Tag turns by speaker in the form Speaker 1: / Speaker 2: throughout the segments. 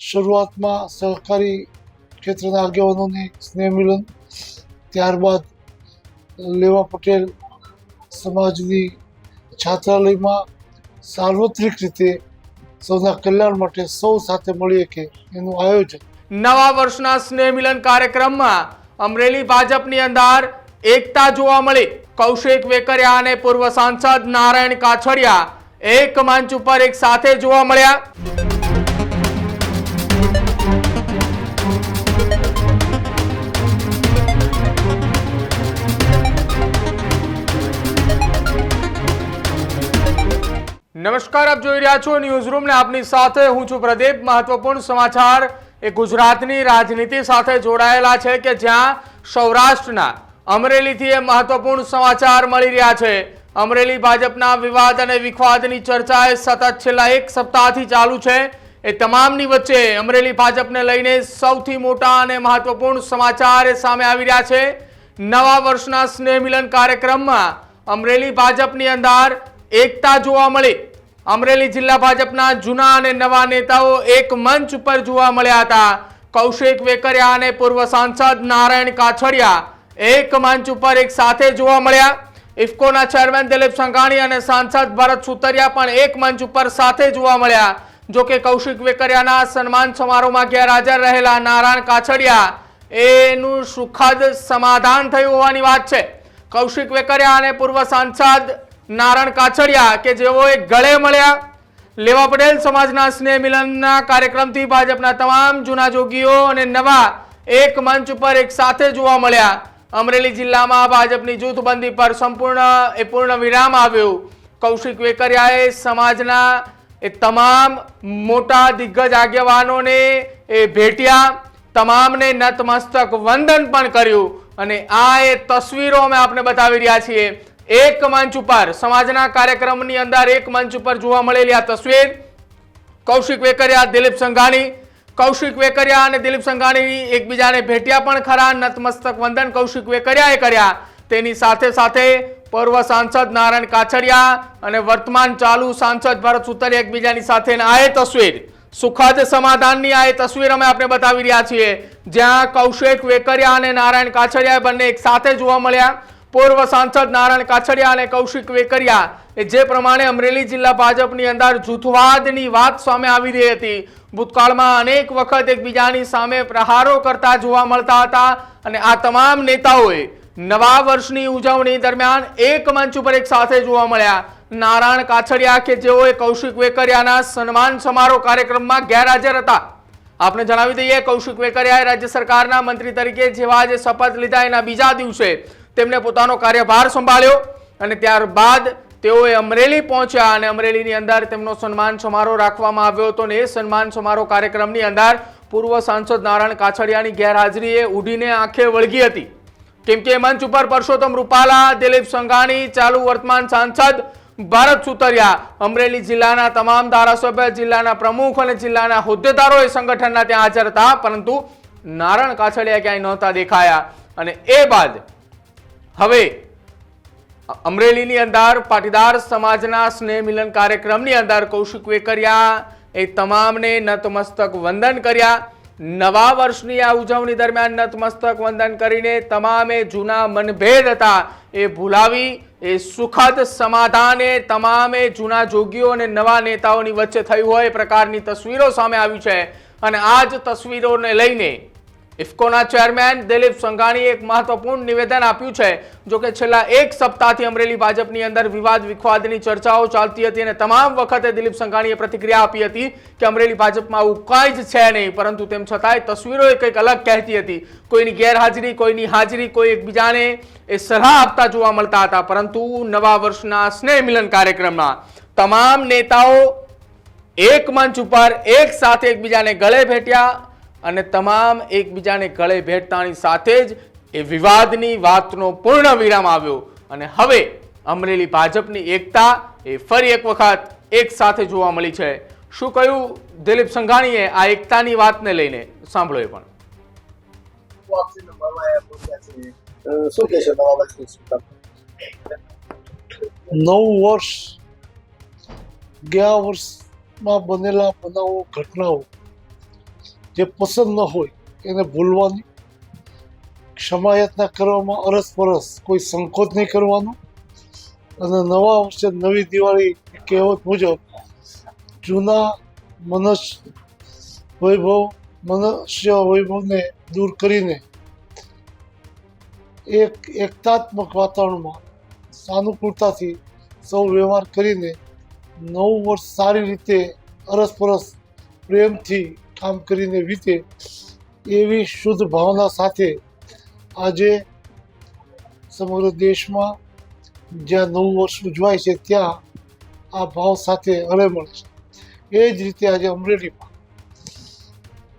Speaker 1: શરૂઆતમાં સહકારી ક્ષેત્રના આગેવાનોની સ્નેહ મિલન ત્યારબાદ લેવા પટેલ સમાજની છાત્રાલયમાં સાર્વત્રિક રીતે સૌના કલ્યાણ માટે સૌ સાથે મળીએ કે એનું આયોજન
Speaker 2: નવા વર્ષના સ્નેહ મિલન કાર્યક્રમમાં અમરેલી ભાજપની અંદર એકતા જોવા મળી કૌશિક વેકરિયા અને પૂર્વ સાંસદ નારાયણ કાછડિયા એક મંચ ઉપર એક સાથે જોવા મળ્યા નમસ્કાર, આપ જોઈ રહ્યા છો ન્યૂઝ રૂમ ને આપની સાથે હું છું પ્રદીપ. મહત્વપૂર્ણ સમાચાર. એ ગુજરાતની રાજનીતિ સાથે જોડાયેલા છે કે જ્યાં સૌરાષ્ટ્રના અમરેલીથી એ મહત્વપૂર્ણ સમાચાર મળી રહ્યા છે. અમરેલી ભાજપના વિવાદ અને વિખવાદની ચર્ચા એ સતત છેલ્લા એક સપ્તાહથી ચાલુ છે. એ તમામની વચ્ચે અમરેલી ભાજપને લઈને સૌથી મોટા અને મહત્વપૂર્ણ સમાચાર એ સામે આવી રહ્યા છે. નવા વર્ષના સ્નેહ મિલન કાર્યક્રમમાં અમરેલી ભાજપની અંદર એકતા જોવા મળી. અમરેલી જિલ્લા ભાજપના જૂના અને નવા નેતાઓ એક મંચ ઉપર જોવા મળ્યા હતા. કૌશિક વેકરિયા અને પૂર્વ સાંસદ નારાયણ કાછડિયા એક મંચ ઉપર એક સાથે જોવા મળ્યા. ઇફકોના ચેરમેન દિલીપ સંઘાણી અને સાંસદ ભરત સુતરિયા પણ એક મંચ ઉપર સાથે જોવા મળ્યા. જો કે કૌશિક વેકરિયાના સન્માન સમારોહમાં ગેરહાજર રહેલા નારાયણ કાછડિયા, એનું સુખદ સમાધાન થયું હોવાની વાત છે. કૌશિક વેકરિયા અને પૂર્વ સાંસદ નારણ કાછડિયા કે જેઓ એક ગળે મળ્યા. લેવા પટેલ સમાજના સ્નેહ મિલનના કાર્યક્રમથી ભાજપના તમામ જૂના જોગીઓ અને નવા એક મંચ ઉપર એક સાથે જોવા મળ્યા. અમરેલી જિલ્લામાં ભાજપની જૂથબંધી પર સંપૂર્ણ એ પૂર્ણ વિરામ આવ્યું. કૌશિક વેકરિયાએ સમાજના એ તમામ મોટા દિગ્ગજ આગેવાનોને એ ભેટ્યા. તમામને નતમસ્તક વંદન પણ કર્યું. અને આ એ તસવીરો અમે આપને બતાવી રહ્યા છીએ. એક મંચ ઉપર, સમાજના કાર્યક્રમની અંદર એક મંચ ઉપર જોવા મળેલી આ તસવીર. કૌશિક વેકરિયા, દિલીપ સંઘાણી. કૌશિક વેકરિયા અને દિલીપ સંઘાણી એકબીજાને ભેટ્યા પણ ખરા. નતમસ્તક વંદન કૌશિક વેકરિયાએ કર્યા. તેની સાથે સાથે પૂર્વ સાંસદ નારાયણ કાછડિયા અને વર્તમાન ચાલુ સાંસદ ભરત સુતરિયા એકબીજાની સાથે આ એ તસવીર. સુખદ સમાધાનની આ એ તસવીર અમે આપને બતાવી રહ્યા છીએ. જ્યાં કૌશિક વેકરિયા અને નારાયણ કાછડિયા બંને એક સાથે જોવા મળ્યા. પૂર્વ સાંસદ નારાયણ કાછડિયા અને કૌશિક વેકરિયા એ જે પ્રમાણે અમરેલી જિલ્લા ભાજપની અંદર જૂથવાદની વાત સામે આવી રહી હતી. ભૂતકાળમાં અનેક વખત એકબીજાની સામે પ્રહારો કરતા જોવા મળતા હતા અને આ તમામ નેતાઓએ નવા વર્ષની ઉજવણી દરમિયાન એક મંચ ઉપર એક સાથે જોવા મળ્યા. નારાયણ કાછડિયા કે જેઓએ કૌશિક વેકરિયાના સન્માન સમારોહ કાર્યક્રમમાં ગેરહાજર હતા. આપણે જણાવી દઈએ, કૌશિક વેકરિયાએ રાજ્ય સરકારના મંત્રી તરીકે જેવા જે શપથ લીધા એના બીજા દિવસે તેમણે પોતાનો કાર્યભાર સંભાળ્યો અને ત્યારબાદ તેઓએ અમરેલી પહોંચ્યા અને અમરેલીની અંદર તેમનો સન્માન સમારોહ રાખવામાં આવ્યો હતો અને એ સન્માન સમારોહ કાર્યક્રમની અંદર પૂર્વ સાંસદ નારાયણ કાછડિયાની ગેરહાજરીએ ઉડીને આંખે વળગી હતી. કેમ કે મંચ ઉપર પરસોત્તમ રૂપાલા, દિલીપ સંઘાણી, ચાલુ વર્તમાન સાંસદ ભારત સુતરિયા, અમરેલી જિલ્લાના તમામ ધારાસભ્ય, જિલ્લાના પ્રમુખ અને જિલ્લાના હોદ્દેદારો એ સંગઠનના ત્યાં હાજર હતા, પરંતુ નારણ કાછડિયા ક્યાંય નહોતા દેખાયા અને એ બાદ હવે, અમરેલીની અંદર પાટીદાર સમાજના સ્નેહ મિલન કાર્યક્રમની અંદર કૌશિક વેકરિયા એ તમામને નતમસ્તક વંદન કર્યા. નવા વર્ષની આ ઉજવણી દરમિયાન નતમસ્તક વંદન કરીને તમામે જૂના મનભેદ હતા. એ ભૂલાવી, એ સુખદ સમાધાને તમામે જૂના જોગીઓ અને નવા નેતાઓની વચ્ચે થયું હોય એ પ્રકારની તસવીરો સામે આવી છે. અને આ જ તસવીરોને લઈને ઇફકોના ચેરમેન દિલીપ સંઘાણીએ એક મહત્વપૂર્ણ નિવેદન આપ્યું છે, જો કે છેલ્લા એક સપ્તાહથી અમરેલી ભાજપની અંદર વિવાદ વિખવાદની ચર્ચાઓ ચાલતી હતી અને તમામ વખતે દિલીપ સંઘાણીએ પ્રતિક્રિયા આપી હતી કે અમરેલી ભાજપમાં આવું કાંઈ જ છે નહીં, પરંતુ તેમ છતાંય તસવીરો એ કંઈક અલગ કહેતી હતી. કોઈની ગેરહાજરી, કોઈની હાજરી, કોઈ એકબીજાને એ સલાહ આપતા જોવા મળતા હતા, પરંતુ નવા વર્ષના સ્નેહ મિલન કાર્યક્રમમાં તમામ નેતાઓ એક મંચ ઉપર એક સાથે એકબીજાને ગળે ભેટ્યા અને તમામ એકબીજાને ગળે ભેટતાની સાથે જ એ વિવાદની વાતનો પૂર્ણ વિરામ આવ્યો. અને હવે અમરેલી ભાજપની એકતા એ ફરી એક વખત એક સાથે જોવા મળી છે. શું કહ્યું દિલીપ સંઘાણીએ આ એકતાની વાતને લઈને? સાંભળો એ પણ.
Speaker 3: નવું
Speaker 1: વર્ષ ગયા વર્ષમાં બનેલા બનાવો ઘટનાઓ જે પસંદ ન હોય, એને ભૂલવાની. ક્ષમાયાતના કરવામાં અરસપરસ કોઈ સંકોચ નહીં કરવાનો. અને નવા વર્ષે નવી દિવાળી કહેવત મુજબ, જૂના મનુષ્ય વૈભવ, મનુષ્ય વૈભવને દૂર કરીને એક એકતાત્મક વાતાવરણમાં સાનુકૂળતાથી સૌ વ્યવહાર કરીને નવું વર્ષ સારી રીતે અરસપરસ પ્રેમથી કામ કરીને વીતે એવી શુદ્ધ ભાવના સાથે આજે સમગ્ર દેશમાં જ્યાં નવું વર્ષ ઉજવાય છે, ત્યાં આ ભાવ સાથે હળેમળે છે. એ જ રીતે આજે અમરેલીમાં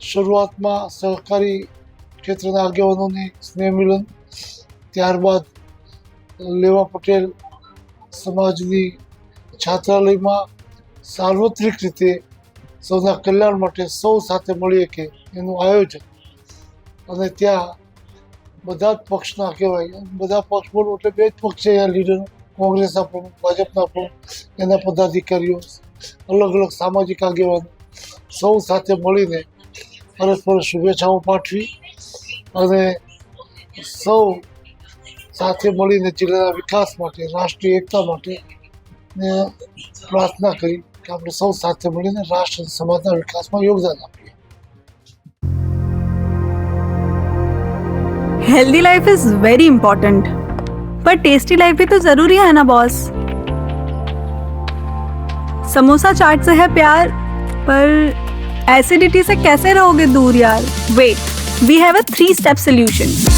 Speaker 1: શરૂઆતમાં સહકારી ક્ષેત્રના આગેવાનોની સ્નેહ મિલન, ત્યારબાદ લેવા પટેલ સમાજની છાત્રાલયમાં સાર્વત્રિક રીતે સૌના કલ્યાણ માટે સૌ સાથે મળીએ કે એનું આયોજન. અને ત્યાં બધા જ પક્ષના કહેવાય, બધા પક્ષ બોલો એટલે બે જ પક્ષ છે અહીંયા લીડર, કોંગ્રેસના પ્રમુખ, ભાજપના પ્રમુખ, એના પદાધિકારીઓ, અલગ અલગ સામાજિક આગેવાનો. સૌ સાથે મળીને પરસ્પર શુભેચ્છાઓ પાઠવી અને સૌ સાથે મળીને જિલ્લાના વિકાસ માટે, રાષ્ટ્રીય એકતા માટે પ્રાર્થના કરી. કે આપણે સૌ સાથે મળીને રાષ્ટ્ર અને સમાજના વિકાસમાં યોગદાન આપીએ
Speaker 4: healthy life is very important पर टेस्टी लाइफ भी तो जरूरी है ना बॉस समोसा चाट से है प्यार पर एसिडिटी से कैसे रहोगे दूर यार wait we have a three step solution